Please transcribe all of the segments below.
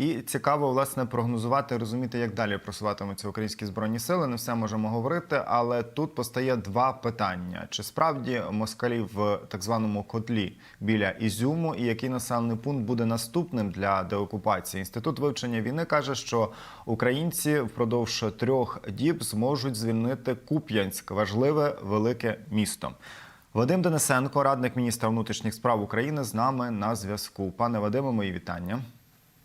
І цікаво власне прогнозувати, розуміти, як далі просуватимуться українські збройні сили. Не все можемо говорити, але тут постає два питання: чи справді москалі в так званому котлі біля Ізюму, і який населений пункт буде наступним для деокупації? Інститут вивчення війни каже, що українці впродовж трьох діб зможуть звільнити Куп'янськ, важливе велике місто. Вадим Денисенко, радник міністра внутрішніх справ України, з нами на зв'язку. Пане Вадиме, мої вітання.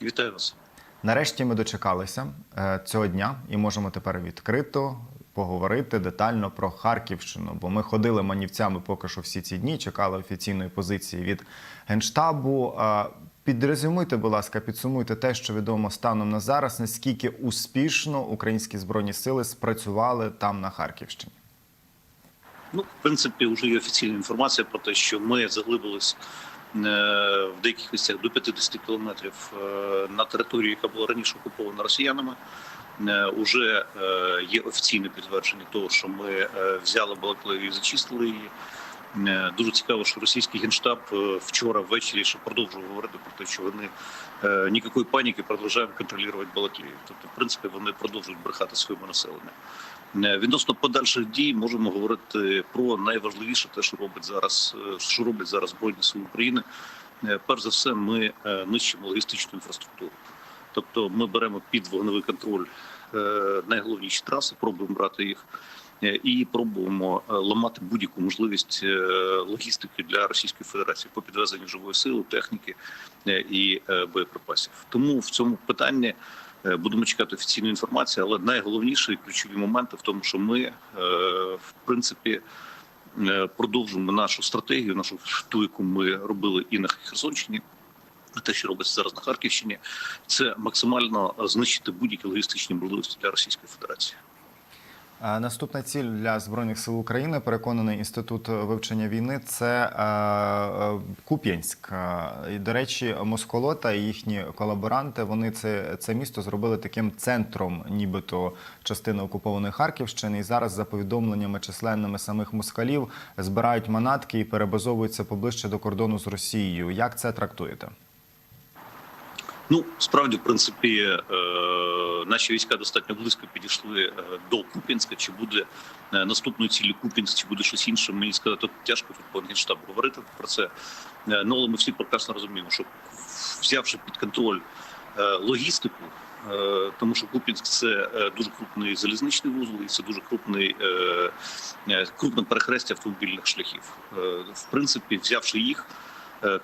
Вітаю вас. Нарешті ми дочекалися е, цього дня і можемо тепер відкрито поговорити детально про Харківщину. Бо ми ходили манівцями поки що всі ці дні, чекали офіційної позиції від генштабу. Е, Підрезюмуйте, будь ласка, підсумуйте те, що відомо станом на зараз, наскільки успішно українські збройні сили спрацювали там на Харківщині. Ну, в принципі, вже є офіційна інформація про те, що ми заглибились в деяких місцях до 50 кілометрів е, на територію, яка була раніше окупована росіянами. Е, Уже е, є офіційне підтвердження того, що ми е, взяли Балаклею і зачистили її. Е, Дуже цікаво, що російський генштаб е, вчора ввечері ще продовжував говорити про те, що вони е, ніякої паніки продовжують контролювати Балаклею. Тобто, в принципі, вони продовжують брехати своєму населенню. Відносно подальших дій можемо говорити про найважливіше, те, що робить зараз, що роблять зараз збройні сили України. Перш за все, ми нищимо логістичну інфраструктуру. Тобто, ми беремо під вогневий контроль найголовніші траси, пробуємо брати їх. Е, І пробуємо е, ламати будь-яку можливість е, логістики для Російської Федерації по підвезенню живої сили, техніки і боєприпасів. Тому в цьому питанні Будемо чекати офіційної інформації, але найголовніше і ключові моменти в тому, що ми в принципі продовжуємо нашу стратегію, нашу ту, яку ми робили і на Херсонщині. Те, що робиться зараз на Харківщині, це максимально знищити будь-які логістичні можливості для Російської Федерації. Е, Наступна ціль для збройних сил України, переконаний інститут вивчення війни, це е, е, Куп'янськ. І, до речі, Москолота і їхні колаборанти вони це, це місто зробили таким центром, нібито частини окупованої Харківщини. І зараз, за повідомленнями численними самих москалів, збирають манатки і перебазовуються поближче до кордону з Росією. Як це трактуєте? Ну справді, в принципі, е, наші війська достатньо близько підійшли е, до Куп'янська. Чи буде е, наступною цілі Куп'янськ, чи буде щось інше? Мені сказати тяжко тут по генштабу говорити про це. Ну але ми всі прекрасно розуміємо, що взявши під контроль логістику. Тому що Куп'янськ це дуже крупний залізничний вузол, і це дуже крупний крупне перехрестя автомобільних шляхів. В принципі, взявши їх,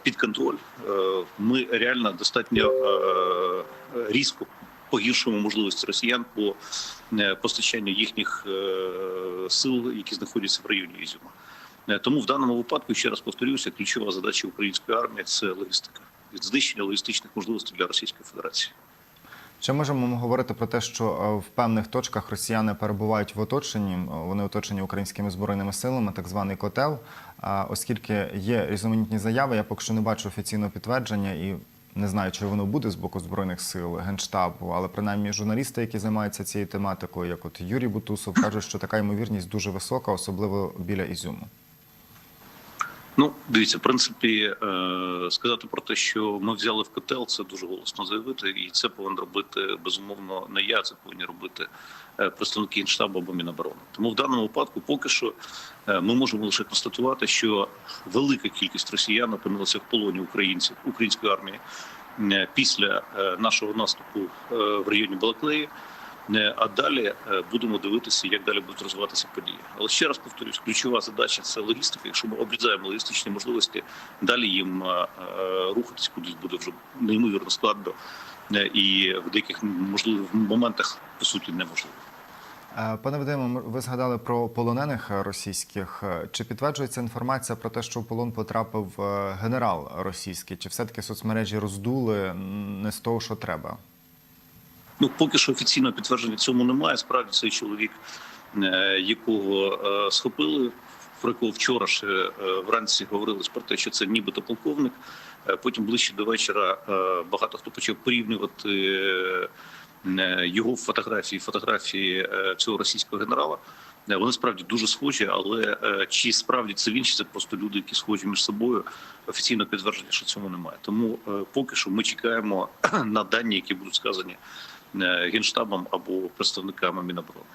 під контроль, е, ми реально достатньо е, різко погіршуємо можливості росіян по е, постачанню їхніх е, сил, які знаходяться в районі Ізюма. Е, Тому в даному випадку, ще раз повторюся, ключова задача української армії це логістика, знищення логістичних можливостей для Російської Федерації. Чи можемо ми говорити про те, що е, в певних точках росіяни перебувають в оточенні? е, Вони оточені українськими збройними силами, так званий котел. Оскільки є різноманітні заяви, я поки що не бачу офіційного підтвердження і не знаю, чи воно буде з боку збройних сил генштабу, але принаймні журналісти, які займаються цією тематикою, як от Юрій Бутусов, кажуть, що така ймовірність дуже висока, особливо біля Ізюму. Ну, дивіться, в принципі, е, сказати про те, що ми взяли в котел, це дуже голосно заявити, і це повинен робити безумовно не я, це повинні робити е, представники Генштабу або Міноборони. Тому в даному випадку, поки що, е, ми можемо лише констатувати, що велика кількість росіян опинилася в полоні українців української армії після нашого наступу в районі Балаклеї. Е, А далі е, будемо дивитися, як далі будуть розвиватися події. Але ще раз повторюсь, ключова задача це логістика. Якщо ми обрізаємо логістичні можливості, далі їм е, рухатись кудись буде вже неймовірно складно і в деяких можливих моментах по суті неможливо. Пане Вадиме, ви згадали про полонених російських. Чи підтверджується інформація про те, що в полон потрапив генерал російський? Чи все-таки соцмережі роздули не з того, що треба? Ну поки що офіційного підтвердження цьому немає. Справді цей чоловік, е, якого е, схопили, про якого вчора ще е, вранці говорилось про те, що це нібито полковник. Потім ближче до вечора багато хто почав порівнювати його фотографії, фотографії цього російського генерала. Вони справді дуже схожі, але чи справді це він, чи це просто люди, які схожі між собою, офіційно підтвердження, що цьому немає. Тому поки що ми чекаємо на дані, які будуть сказані генштабом або представниками Міноборони.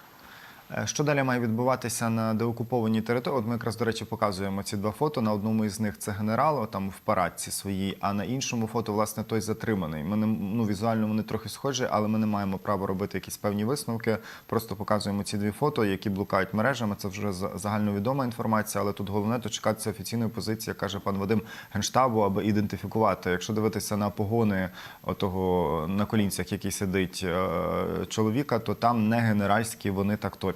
Е, Що далі має відбуватися на деокупованій території? От ми якраз, до речі, показуємо ці два фото. На одному із них це генерал, там в парадці своїй, а на іншому фото, власне, той затриманий. Ми не, ну, візуально вони трохи схожі, але ми не маємо права робити якісь певні висновки. Просто показуємо ці дві фото, які блукають мережами. Це вже за- загальновідома інформація, але тут головне дочекатися офіційної позиції, каже пан Вадим Генштабу, аби ідентифікувати. Якщо дивитися на погони отого на колінцях, який сидить е, чоловіка, то там не генеральські вони так точно.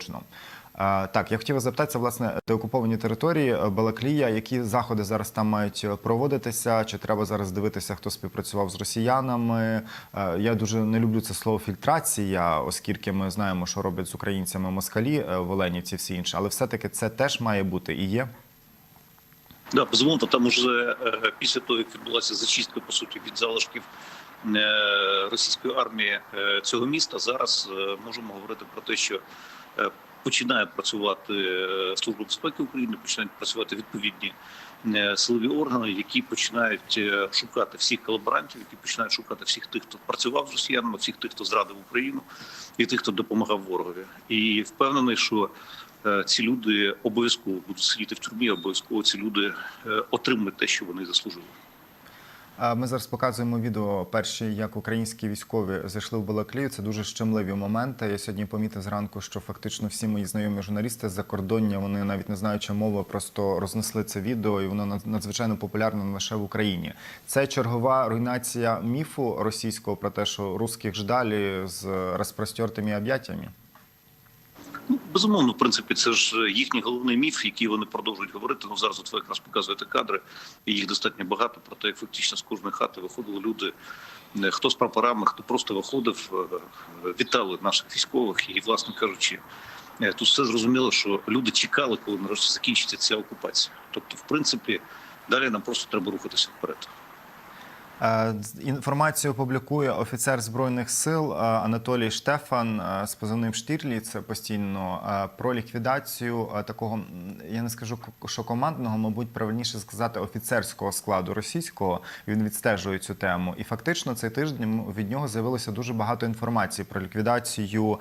Е, Так, я хотів запитатися, власне, деокуповані території е, Балаклія, які заходи зараз там мають е, проводитися? Чи треба зараз дивитися, хто співпрацював з росіянами? Е, Я дуже не люблю це слово фільтрація, оскільки ми знаємо, що роблять з українцями москалі е, в Оленівці, всі інші, але все-таки це теж має бути і є. Да, безумовно, там уже е, після того, як відбулася зачистка по суті від залишків російської армії цього міста, зараз можемо говорити про те, що починає працювати е, служба безпеки України, починають працювати відповідні е, силові органи, які починають е, шукати всіх колаборантів, які починають шукати всіх тих, хто працював з росіянами, всіх тих, хто зрадив Україну, і тих, хто допомагав ворогові. І впевнений, що е, ці люди обов'язково будуть сидіти в тюрмі, обов'язково ці люди е, отримують те, що вони заслужили. Ми зараз показуємо відео перші, як українські військові зайшли в Балаклію. Це дуже щемливі моменти. Я сьогодні помітив зранку, що фактично всі мої знайомі журналісти з закордоння, вони навіть не знаючи мови, просто рознесли це відео, і воно над- надзвичайно популярне не лише в Україні. Це чергова руйнація міфу російського про те, що русських ждалі з розпростертими об'яттями. Ну, безумовно, в принципі, це ж їхній головний міф, який вони продовжують говорити. Ну зараз от ви якраз показуєте кадри, і їх достатньо багато. Про те, як фактично з кожної хати виходили люди, е, хто з прапорами, хто просто виходив, е, вітали наших військових. І, власне кажучи, е, тут все зрозуміло, що люди чекали, коли нарешті закінчиться ця окупація. Тобто, в принципі, далі нам просто треба рухатися вперед. Е, Інформацію публікує офіцер збройних сил е, Анатолій Штефан е, з позивним Штірліц постійно е, про ліквідацію такого, я не скажу що командного, мабуть, правильніше сказати офіцерського складу російського. Він відстежує цю тему. І фактично цей тиждень від нього з'явилося дуже багато інформації про ліквідацію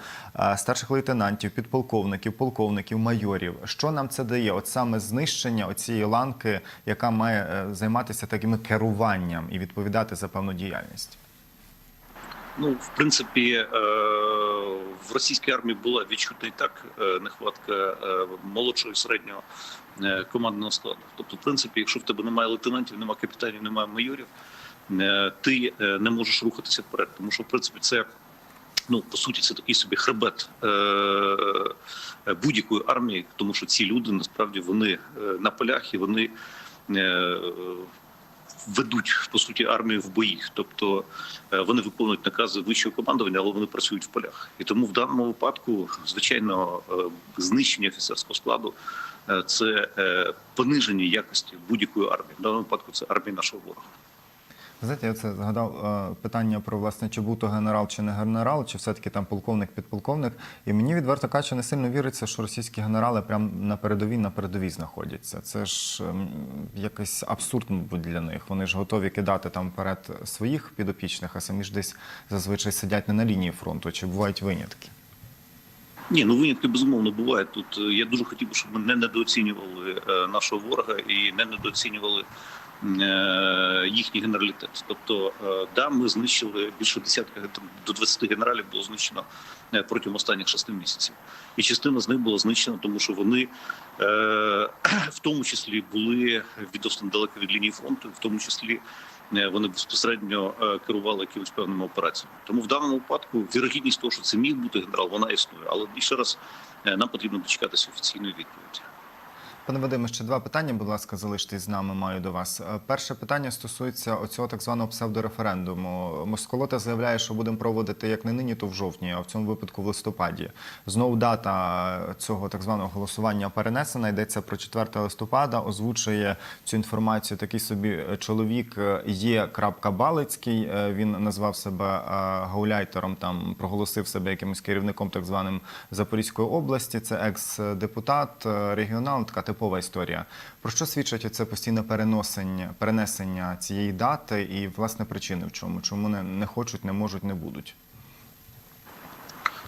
старших лейтенантів, підполковників, полковників, майорів. Що нам це дає? От саме знищення оцієї ланки, яка має займатися таким керуванням і відповідати за певну діяльність. Ну, в принципі, е, в російській армії була відчутна і так е, нехватка е, молодшого і середнього командного складу. Тобто, в принципі, якщо в тебе немає лейтенантів, немає капітанів, немає майорів, ти не можеш рухатися вперед. Тому що, в принципі, це ну по суті це такий собі хребет будь-якої армії, тому що ці люди насправді вони на полях і вони. Ведуть по суті армію в бої, тобто е, вони виконують накази вищого командування, але вони працюють в полях. І тому в даному випадку, звичайно, е, знищення офіцерського складу е, це пониження якості будь-якої армії. В даному випадку це армія нашого ворога. Знаєте, я це згадав е, питання про власне, чи був то генерал, чи не генерал, чи все-таки там полковник, підполковник. І мені відверто кажучи, не сильно віриться, що російські генерали прямо на передовій на передовій знаходяться. Це ж ем, якийсь абсурд, мабуть, для них. Вони ж готові кидати там вперед своїх підопічних, а самі ж десь зазвичай сидять не на лінії фронту, чи бувають винятки. Ні, ну винятки безумовно бувають. Тут е, я дуже хотів би, щоб ми не недооцінювали е, нашого ворога і не недооцінювали їхній генералітет. Тобто, е, да, ми знищили більше десятка до 20 генералів було знищено е, протягом останніх шести місяців. І частина з них була знищена, тому що вони е, в тому числі були відносно далеко від лінії фронту, в тому числі. е, Вони безпосередньо е, керували якимись певними операціями. Тому в даному випадку вірогідність того, що це міг бути генерал, вона існує. Але ще раз е, нам потрібно дочекатися офіційної відповіді. Пане Вадиме, ще два питання, будь ласка, залиштесь з нами. Маю до вас. Е, Перше питання стосується оцього так званого псевдореферендуму. Москолота заявляє, що будемо проводити як не нині, то в жовтні, а в цьому випадку в листопаді. Знову дата цього так званого голосування перенесена. Йдеться про 4 листопада. Озвучує цю інформацію такий собі е, чоловік е, є. Балицький. Е, Він назвав себе гауляйтером. Там проголосив себе якимось керівником так званим Запорізької області. Це екс-депутат, регіонал, така типова історія. Про що свідчить оце постійне переносення, перенесення цієї дати і власне причини в чому? Чому не, не хочуть, не можуть, не будуть?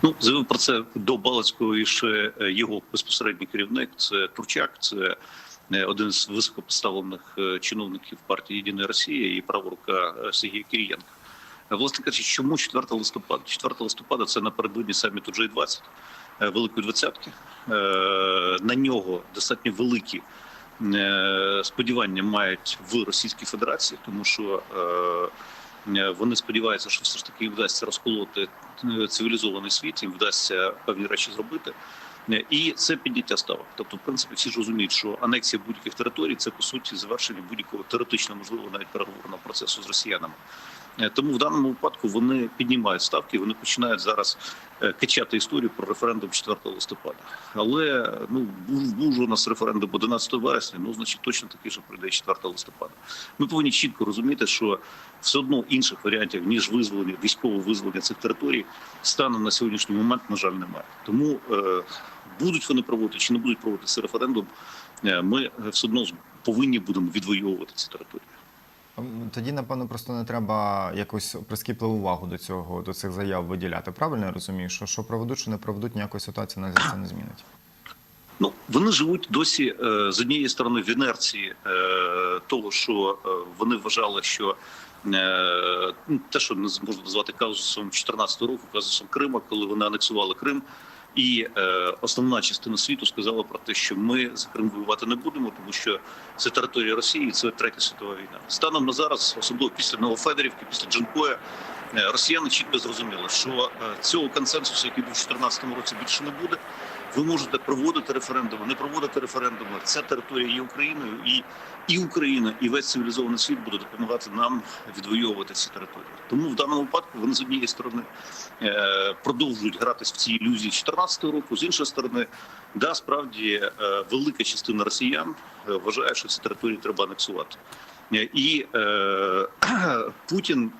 Ну, заявив про це до Балацького і ще е, його безпосередній керівник. Це Турчак, це е, один з високопоставлених е, чиновників партії Єдина Росія і права рука е, Сергія Кирієнка. Власне кажучи, чому 4 листопада? 4 листопада це напередодні саміту G20, е, Великої Двадцятки. Е, На нього достатньо великі е, сподівання мають в Російській Федерації, тому що е, е, вони сподіваються, що все ж таки їм вдасться розколоти е, цивілізований світ, їм вдасться певні речі зробити. Е, І це підняття ставок. Тобто, в принципі, всі ж розуміють, що анексія будь-яких територій це по суті завершення будь-якого теоретично можливо навіть переговорного процесу з росіянами. Е, Тому в даному випадку вони піднімають ставки, вони починають зараз е, качати історію про референдум 4 листопада. Але ну був, у нас референдум 11 вересня. Ну значить точно такий же прийде 4 листопада. Ми повинні чітко розуміти, що все одно інших варіантів ніж визволення, військове визволення цих територій станом на сьогоднішній момент, на жаль, немає. Тому е, будуть вони проводити чи не будуть проводити цей референдум. е, Ми е, все одно повинні будемо відвоювати ці території. Тоді, напевно, просто не треба якусь прискіпливу увагу до цього, до цих заяв виділяти. Правильно я розумію, що що проведуть, що не проведуть, ніякої ситуації нас це не змінить. Ну вони живуть досі е, з однієї сторони в інерції е, того, що е, вони вважали, що ну, те, що можна назвати казусом 14-го року, казусом Крима, коли вони анексували Крим. І е, основна частина світу сказала про те, що ми за Крим воювати не будемо, тому що це територія Росії, це третя світова війна. Станом на зараз, особливо після Новофедерівки, після Джанкоя, е, росіяни чітко зрозуміли, що е, цього консенсусу, який був у 2014 році, більше не буде. Ви можете проводити референдуми, не проводити референдуми. Ця територія є Україною, і, і Україна, і весь цивілізований світ буде допомагати нам відвоювати ці території. Тому в даному випадку вони з однієї сторони е, продовжують гратись в ці ілюзії 2014 року. З іншої сторони, да, справді е, велика частина росіян е, вважає, що ці території треба анексувати. І е, Путін,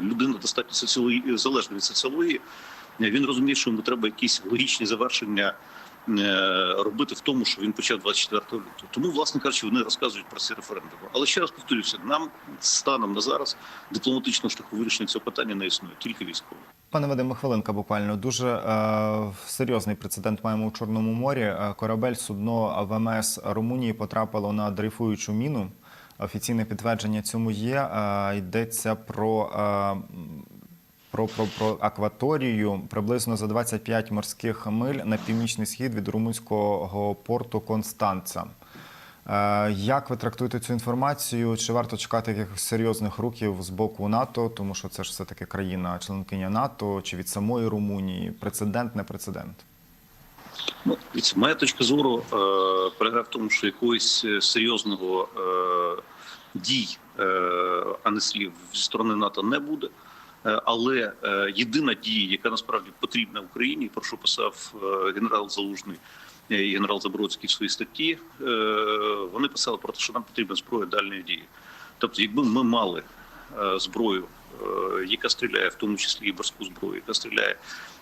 людина достатньо соціології, залежна від соціології. Він розуміє, що йому треба якісь логічні завершення робити в тому, що він почав 24 лютого. Тому, власне кажучи, вони розказують про ці референдуми. Але ще раз повторюся, нам станом на зараз дипломатичного шляху вирішення цього питання не існує, тільки військово. Пане Вадиме, хвилинка буквально. Дуже е, серйозний прецедент маємо у Чорному морі. Е, Корабель судно ВМС Румунії потрапило на дрейфуючу міну. Офіційне підтвердження цьому є. Е, йдеться про, е, про, про, про акваторію приблизно за 25 морських миль на північний схід від румунського порту Констанца. Е, Як ви трактуєте цю інформацію? Чи варто чекати якихось серйозних рухів з боку НАТО, тому що це ж все таки країна, членкиня НАТО, чи від самої Румунії? Прецедент, не прецедент? Ну, моя точка зору е, полягає в тому, що якогось е, серйозного дій, а не слів зі сторони НАТО не буде. Е, Але е, єдина дія, яка насправді потрібна Україні, про що писав е, генерал Залужний і генерал Забродський в своїй статті, вони писали про те, що нам потрібна зброя дальньої дії. Тобто, якби ми мали зброю, яка стріляє, в тому числі і морську зброю, яка стріляє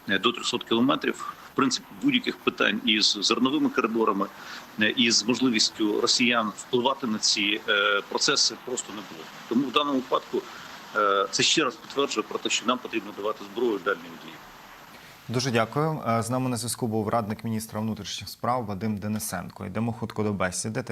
до 300 кілометрів, в принципі, будь-яких питань із зерновими коридорами, е, із можливістю росіян впливати на ці процеси просто не було. Тому в даному випадку це ще раз підтверджує про те, що нам потрібно давати зброю дальнім діям. Дуже дякую. Е, З нами на зв'язку був радник міністра внутрішніх справ Вадим Денисенко. Йдемо хутко до бесіди.